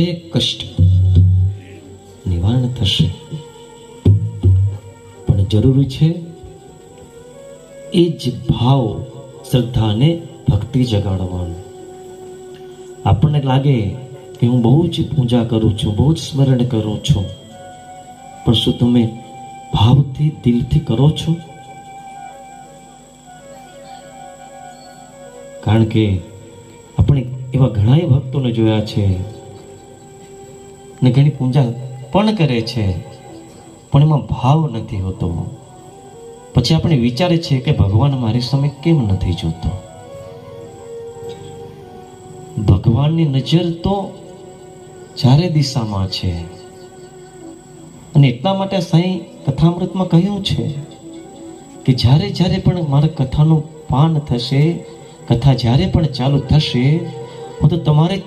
દરેક કષ્ટ. નિવારણ થશે. પણ જરૂરી છે એ જ ભાવ શ્રદ્ધાને ભક્તિ જગાડવાનો. આપણને લાગે કે હું બહુ જ પૂજા કરું છું, બહુ જ સ્મરણ કરું છું. પણ શું તમે ભાવથી દિલથી કરો છો? કારણ કે આપણે એવા ઘણા ભક્તોને જોયા છે ને ઘણી પૂજા પણ કરે છે. પણ એમાં ભાવ નથી હોતો. પછી આપણે વિચારે છે કે ભગવાન મારી સામે કેમ નથી જોતો? ભગવાનની નજર તો ચારે દિશામાં છે. અને એટલા માટે સાંઈ કથામૃતમાં કહ્યું છે કે જ્યારે જ્યારે પણ મારા કથાનું પાન થશે, કથા જ્યારે પણ ચાલુ થશે, હું તો તમારે